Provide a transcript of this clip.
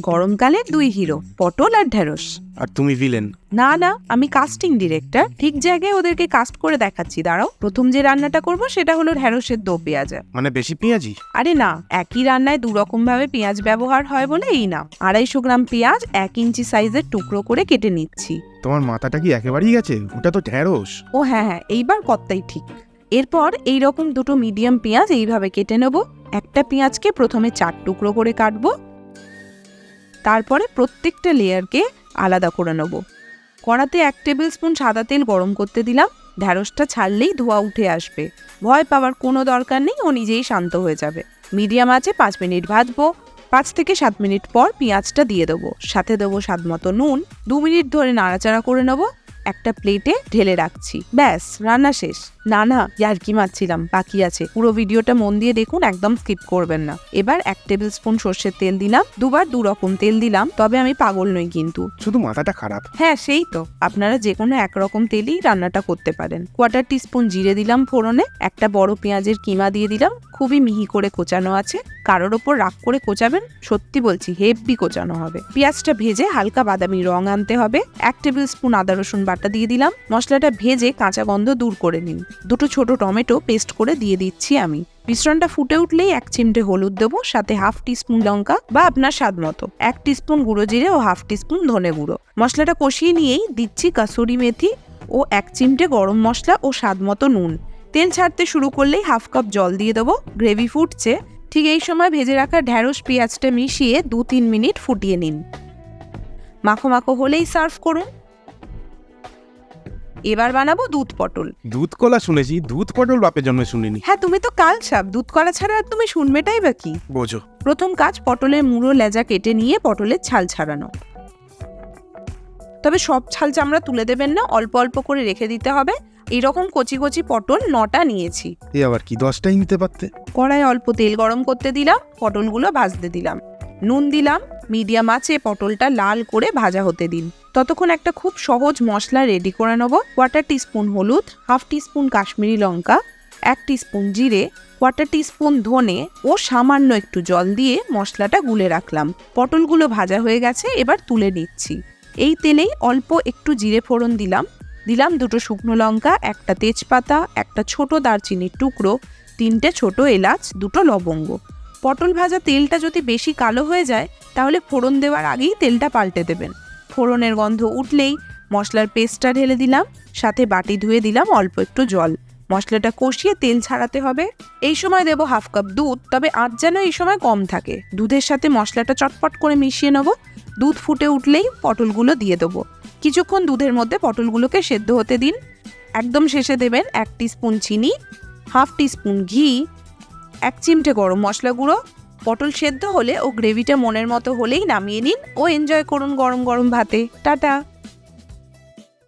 গরমকালের দুই হিরো পটল আর ঢেঁড়স। আর তুমি ভিলেন না না আমি কাস্টিং ডিরেক্টর ঠিক জায়গায় ওদেরকে কাস্ট করে দেখাচ্ছি দাঁড়াও। প্রথম যে রান্নাটা করব সেটা হলো ঢেঁড়সের দো পেঁয়াজা। মানে বেশি পেঁয়াজি? আরে না একই রান্নায় দু রকম ভাবে পেঁয়াজ ব্যবহার হয় বলে এই না। আড়াইশো গ্রাম পেঁয়াজ এক ইঞ্চি সাইজের টুকরো করে কেটে নিচ্ছি। তোমার মাথাটা কি একেবারেই গেছে? ওটা তো ঢ্যাঁড়স ও হ্যাঁ হ্যাঁ এইবার কত্তাই ঠিক। এরপর এই রকম দুটো মিডিয়াম পেঁয়াজ এইভাবে কেটে নেব। একটা পেঁয়াজকে প্রথমে চার টুকরো করে কাটবো তারপরে প্রত্যেকটা লেয়ারকে আলাদা করে নেব। কড়াতে এক টেবিল স্পুন সাদা তেল গরম করতে দিলাম। ঢ্যাঁড়সটা ছাড়লেই ধোয়া উঠে আসবে। ভয় পাওয়ার কোনো দরকার নেই, ও নিজেই শান্ত হয়ে যাবে। মিডিয়াম আছে পাঁচ মিনিট ভাজবো। পাঁচ থেকে সাত মিনিট পর পেঁয়াজটা দিয়ে দেবো। সাথে দেবো স্বাদ মতো নুন। দু মিনিট ধরে নাড়াচাড়া করে নেব। একটা প্লেটে ঢেলে রাখছি। ব্যাস রান্না শেষ। না না ইয়ার কি মারছিলাম বাকি আছে। পুরো ভিডিওটা মন দিয়ে দেখুন একদম স্কিপ করবেন না। এবার এক টেবিল স্পুন সর্ষের তেল দিলাম। দুবার দু রকম তেল দিলাম তবে আমি পাগল নই কিন্তু। শুধু মাথাটা খারাপ। হ্যাঁ সেই তো। আপনারা যে কোনো একরকম তেলেই রান্নাটা করতে পারেন। কোয়ার্টার টিস্পুন জিরে দিলাম ফোড়নে একটা বড় পেঁয়াজের কিমা দিয়ে দিলাম। খুবই মিহি করে কোচানো আছে। কারোর ওপর রাগ করে কোচাবেন সত্যি বলছি হেভি কোচানো হবে। পেঁয়াজটা ভেজে হালকা বাদামি রং আনতে হবে। এক টেবিল স্পুন আদা রসুন বাটা দিয়ে দিলাম। মশলাটা ভেজে কাঁচা গন্ধ দূর করে নিন। দুটো ছোট টমেটো পেস্ট করে দিয়ে দিচ্ছি আমি। মিশ্রণটা ফুটে উঠলেই এক চিমটে হলুদ দেবো, সাথে হাফ টিস্পুন লঙ্কা বা আপনার স্বাদ মতো। এক টিস্পুন গুঁড়ো জিরে ও হাফ টিস্পুন ধনে গুঁড়ো। মশলাটা কষিয়ে নিয়েই দিচ্ছি কাসুরি মেথি ও এক চিমটে গরম মশলা ও স্বাদ মতো নুন। তেল ছাড়তে শুরু করলেই হাফ কাপ জল দিয়ে দেবো। গ্রেভি ফুটছে। ঠিক এই সময় ভেজে রাখা ঢ্যাঁড়স পেঁয়াজটা মিশিয়ে দু তিন মিনিট ফুটিয়ে নিন। মাখো মাখো হলেই সার্ভ করুন। এবার বানাবো দুধ পটল। দুধ কলা শুনেছি দুধ পটল বাপের জন্মে শুনিনি। হ্যাঁ তুমি তো কাল সাপ দুধ কলা ছাড়া আর তুমি শুনবেটাই বা কি? বোঝো। প্রথম কাজ পটলের মুড়ো লেজা কেটে নিয়ে পটলের ছাল ছাড়ানো। তবে সব ছাল চামড়া তুলে দেবেন না অল্প অল্প করে রেখে দিতে হবে। এইরকম কচি কচি পটল নটা নিয়েছি। এ আবার কি দশটাই নিতে পারতে? কড়ায় অল্প তেল গরম করতে দিলাম পটলগুলো ভাজতে দিলাম। নুন দিলাম মিডিয়াম আঁচে পটলটা লাল করে ভাজা হতে দিন। ততক্ষণ একটা খুব সহজ মশলা রেডি করে নেব। কোয়ার্টার টিস্পুন হলুদ হাফ টিস্পুন কাশ্মীরি লঙ্কা, এক টিস্পুন জিরে কোয়ার্টার টিস্পুন ধনে ও সামান্য একটু জল দিয়ে মশলাটা গুলে রাখলাম। পটলগুলো ভাজা হয়ে গেছে, এবার তুলে নিচ্ছি। এই তেলেই অল্প একটু জিরে ফোড়ন দিলাম। দিলাম দুটো শুকনো লঙ্কা, একটা তেজপাতা, একটা ছোট দারচিনির টুকরো, তিনটে ছোট এলাচ, দুটো লবঙ্গ। পটল ভাজা তেলটা যদি বেশি কালো হয়ে যায়, তাহলে ফোড়ন দেওয়ার আগেই তেলটা পাল্টে দেবেন। ফোড়নের গন্ধ উঠলেই মশলার পেস্টটা ঢেলে দিলাম, সাথে বাটি ধুয়ে দিলাম অল্প একটু জল। মশলাটা কষিয়ে তেল ছাড়াতে হবে। এই সময় দেবো হাফ কাপ দুধ, তবে আজ যেন এই সময় কম থাকে। দুধের সাথে মশলাটা চটপট করে মিশিয়ে নেব। দুধ ফুটে উঠলেই পটলগুলো দিয়ে দেবো। কিছুক্ষণ দুধের মধ্যে পটলগুলোকে সেদ্ধ হতে দিন। একদম শেষে দেবেন এক স্পুন চিনি, হাফ টিস্পুন ঘি এক চিমটে গরম মশলা গুঁড়ো, পটল সেদ্ধ হলে ও গ্রেভিটা মনের মতো হলেই নামিয়ে নিন ও এনজয় করুন গরম গরম ভাতে। টাটা!